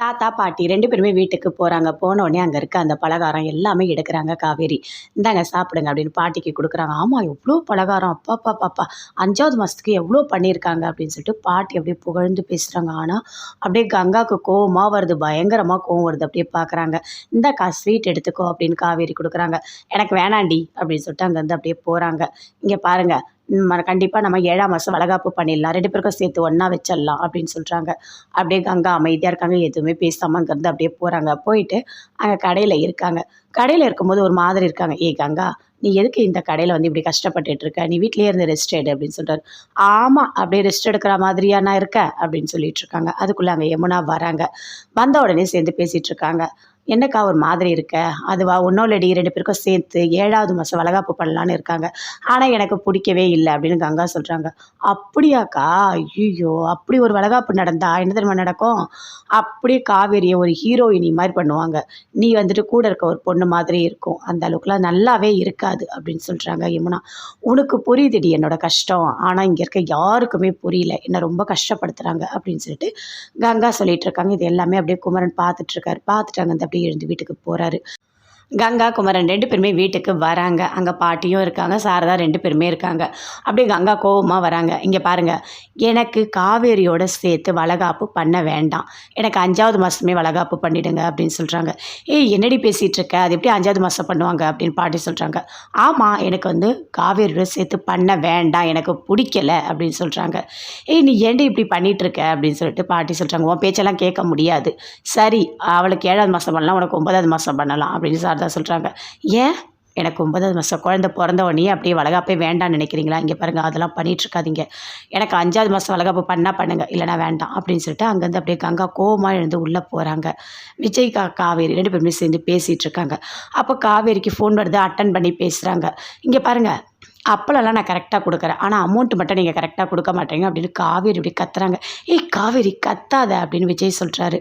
தாத்தா பாட்டி ரெண்டு பேருமே வீட்டுக்கு போகிறாங்க போன உடனே அங்கே இருக்க அந்த பலகாரம் எல்லாமே எடுக்கிறாங்க காவேரி. இந்தாங்க சாப்பிடுங்க அப்படின்னு பாட்டிக்கு கொடுக்குறாங்க. ஆமாம் எவ்வளோ பலகாரம். அப்பா அப்பா பாப்பா அஞ்சாவது மாதத்துக்கு எவ்வளோ பண்ணியிருக்காங்க அப்படின்னு சொல்லிட்டு பாட்டி அப்படியே புகழ்ந்து பேசுகிறாங்க ஆனால் அப்படியே கங்காவுக்கு கோவமாக வருது. பயங்கரமாக கோவம் வருது. அப்படியே பார்க்குறாங்க இந்தாக்கா ஸ்வீட் எடுத்துக்கோ அப்படின்னு காவேரி கொடுக்குறாங்க. எனக்கு வேணாண்டி அப்படின்னு சொல்லிட்டு அங்கேருந்து அப்படியே போகிறாங்க இங்கே பாருங்கள் கண்டிப்பாக நம்ம ஏழாம் மாதம் வளகாப்பு பண்ணிடலாம். ரெண்டு பேருக்கும் சேர்த்து ஒன்றா வச்சிடலாம் அப்படின்னு சொல்கிறாங்க அப்படியே கங்கா அமைதியாக இருக்காங்க. எதுவுமே பேசாமல் அங்கேருந்து அப்படியே போகிறாங்க போயிட்டு அங்கே கடையில் இருக்காங்க. கடையில் இருக்கும்போது ஒரு மாதிரி இருக்காங்க. ஏ கங்கா நீ எதுக்கு இந்த கடையில் வந்து இப்படி கஷ்டப்பட்டுட்டு இருக்க? நீ வீட்லேயே இருந்து ரெஸ்ட் எடு அப்படின்னு சொல்கிறார் ஆமாம் அப்படியே ரெஸ்ட் எடுக்கிற மாதிரியா நான் இருக்கேன் அப்படின்னு சொல்லிட்டு இருக்காங்க. அதுக்குள்ளே அங்கே யமுனா வராங்க. வந்த உடனே சேர்ந்து பேசிகிட்டு இருக்காங்க. என்னக்கா ஒரு மாதிரி இருக்க? அதுவா? ஒன்றோலடி ரெண்டு பேருக்கும் சேர்த்து ஏழாவது மாதம் வளகாப்பு பண்ணலான்னு இருக்காங்க. ஆனால் எனக்கு பிடிக்கவே இல்லை அப்படின்னு கங்கா சொல்கிறாங்க அப்படியாக்கா? ஐயோ அப்படி ஒரு வளகாப்பு நடந்தா என்ன தெரியுமா நடக்கும்? அப்படியே காவேரியை ஒரு ஹீரோயினி மாதிரி பண்ணுவாங்க. நீ வந்துட்டு கூட இருக்க ஒரு பொண்ணு மாதிரி இருக்கும். அந்த அளவுக்குலாம் நல்லாவே இருக்காது அப்படின்னு சொல்கிறாங்க யமுனா. உனக்கு புரியுதுடி என்னோட கஷ்டம். ஆனால் இங்கே இருக்க யாருக்குமே புரியல. என்னை ரொம்ப கஷ்டப்படுத்துகிறாங்க அப்படின்னு சொல்லிட்டு கங்கா சொல்லிட்டு இருக்காங்க. இது எல்லாமே அப்படியே குமரன் பார்த்துட்ருக்காரு பார்த்துட்டாங்க அந்த அப்படியே எழுந்து வீட்டுக்கு போகிறாரு கங்கா குமரன் ரெண்டு பேருமே வீட்டுக்கு வராங்க. அங்கே பாட்டியும் இருக்காங்க சாரதா ரெண்டு பேருமே இருக்காங்க. அப்படியே கங்கா கோபமாக வராங்க. இங்கே பாருங்கள் எனக்கு காவேரியோட சேர்த்து வளகாப்பு பண்ண வேண்டாம். எனக்கு அஞ்சாவது மாதமே வளகாப்பு பண்ணிவிடுங்க அப்படின்னு சொல்கிறாங்க ஏய் என்னடி பேசிகிட்டு இருக்க? அது எப்படி அஞ்சாவது மாதம் பண்ணுவாங்க அப்படின்னு பாட்டி சொல்கிறாங்க ஆமாம் எனக்கு வந்து காவேரியோட சேர்த்து பண்ண வேண்டாம். எனக்கு பிடிக்கல அப்படின்னு சொல்கிறாங்க ஏய் நீ ஏண்டி இப்படி பண்ணிகிட்ருக்க அப்படின்னு சொல்லிட்டு பாட்டி சொல்கிறாங்க உன் பேச்செல்லாம் கேட்க முடியாது. சரி அவளுக்கு ஏழாவது மாதம் பண்ணலாம் உனக்கு ஒன்பதாவது மாதம் பண்ணலாம் அப்படின்னு சார் தான் சொல்கிறாங்க ஏன்? எனக்கு ஒன்பதாவது மாதம் குழந்த பிறந்த உடனே அப்படியே வளகாப்பே வேண்டாம்னு நினைக்கிறீங்களா? இங்கே பாருங்கள் அதெல்லாம் பண்ணிகிட்ருக்காதீங்க எனக்கு அஞ்சாவது மாதம் வளகாப்பு பண்ணால் பண்ணுங்கள் இல்லைனா வேண்டாம் அப்படின்னு சொல்லிட்டு அங்கேருந்து அப்படியே கங்கா கோவமாக எழுந்து உள்ளே போகிறாங்க விஜய் கா காவேரி ரெண்டு பேருமே சேர்ந்து பேசிகிட்ருக்காங்க அப்போ காவேரிக்கு ஃபோன் வருது அட்டன் பண்ணி பேசுகிறாங்க இங்கே பாருங்கள் அப்பளம்லாம் நான் கரெக்டாக கொடுக்குறேன். ஆனால் அமௌண்ட்டு மட்டும் நீங்கள் கரெக்டாக கொடுக்க மாட்டேங்க அப்படின்னு காவேரி இப்படி கத்துறாங்க. ஏய் காவேரி கத்தாத அப்படின்னு விஜய் சொல்கிறாரு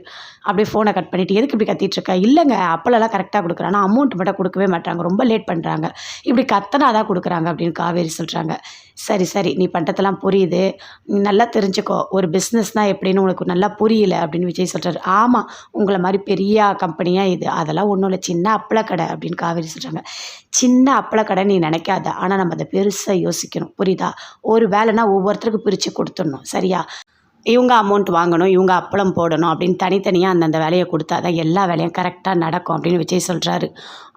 அப்படியே ஃபோனை கட் பண்ணிவிட்டு எதுக்கு இப்படி கத்திட்டுருக்கா? இல்லைங்க அப்பளம்லாம் கரெக்டாக கொடுக்குறேன். ஆனால் அமௌண்ட் மட்டும் கொடுக்கவே மாட்டாங்க ரொம்ப லேட் பண்ணுறாங்க இப்படி கத்தனா தான் கொடுக்குறாங்க அப்படின்னு காவேரி சொல்கிறாங்க சரி சரி நீ பண்ணுறதெல்லாம் புரியுது. நல்லா தெரிஞ்சுக்கோ. ஒரு பிஸ்னஸ்னால் எப்படின்னு உனக்கு நல்லா புரியல அப்படின்னு விஜய் சொல்கிறாரு ஆமாம் உங்களை மாதிரி பெரிய கம்பெனியாக இது. அதெல்லாம் ஒன்றும் இல்லை. சின்ன அப்பளக்கடை அப்படின்னு காவேரி சொல்கிறாங்க சின்ன அப்பளக்கடை நீ நினைக்காத. ஆனால் நம்ம அதை பெருசாக யோசிக்கணும். புரியுதா? ஒரு வேலைனா ஒவ்வொருத்தருக்கும் பிரித்து கொடுத்துடணும். சரியா? இவங்க அமௌண்ட் வாங்கணும் இவங்க அப்பளம் போடணும் அப்படின்னு தனித்தனியாக அந்தந்த வேலையை கொடுத்தா தான் எல்லா வேலையும் கரெக்டாக நடக்கும் அப்படின்னு விஜய் சொல்கிறாரு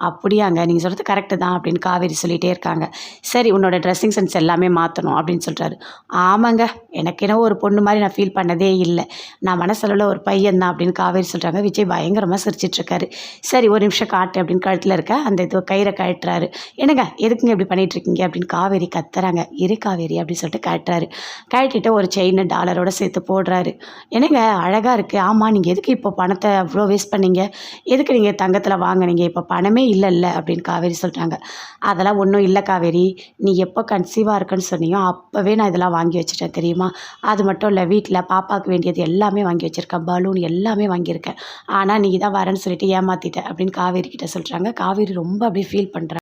அப்படியாங்க நீங்கள் சொல்கிறது கரெக்டு தான் அப்படின்னு காவேரி சொல்லிகிட்டே இருக்காங்க. சரி உன்னோட ட்ரெஸ்ஸிங் சென்ஸ் எல்லாமே மாற்றணும் அப்படின்னு சொல்கிறாரு ஆமாங்க எனக்கு என்ன ஒரு பொண்ணு மாதிரி நான் ஃபீல் பண்ணதே இல்லை. நான் மனசளவில் ஒரு பையன் தான் அப்படின்னு காவேரி சொல்கிறாங்க விஜய் பயங்கரமாக சிரிச்சிட்ருக்காரு சரி ஒரு நிமிஷம் காட்டு அப்படின்னு கழுத்தில் இருக்க அந்த இது கயிறை கழட்டுறாரு. என்னங்க எதுக்குங்க இப்படி பண்ணிகிட்ருக்கீங்க அப்படின்னு காவேரி கத்துறாங்க. இரு காவேரி அப்படின்னு சொல்லிட்டு கழட்டுறாரு. கழட்டிட்டு ஒரு செயின் டாலரோட சேர்த்து போடுறாரு. என்னங்க அழகாக இருக்குது ஆமாம் நீங்கள் எதுக்கு இப்போ பணத்தை அவ்வளோ வேஸ்ட் பண்ணீங்க? எதுக்கு நீங்கள் தங்கத்தில் வாங்கினீங்க? இப்போ பணமே இல்லைல்ல அப்படின்னு காவேரி சொல்கிறாங்க அதெல்லாம் ஒன்றும் இல்லை காவேரி. நீ எப்போ கன்சீவாக இருக்குன்னு சொன்னியோ அப்போவே நான் இதெல்லாம் வாங்கி வச்சுட்டேன் தெரியுமா? அது மட்டும் இல்லை வீட்டில் பாப்பாவுக்கு வேண்டியது எல்லாமே வாங்கி வச்சுருக்கேன். பலூன் எல்லாமே வாங்கியிருக்கேன். ஆனால் நீ தான் வரேன்னு சொல்லிட்டு ஏமாற்றிட்ட அப்படின்னு காவேரி கிட்ட சொல்கிறாங்க காவேரி ரொம்ப அப்படியே ஃபீல் பண்ணுறாங்க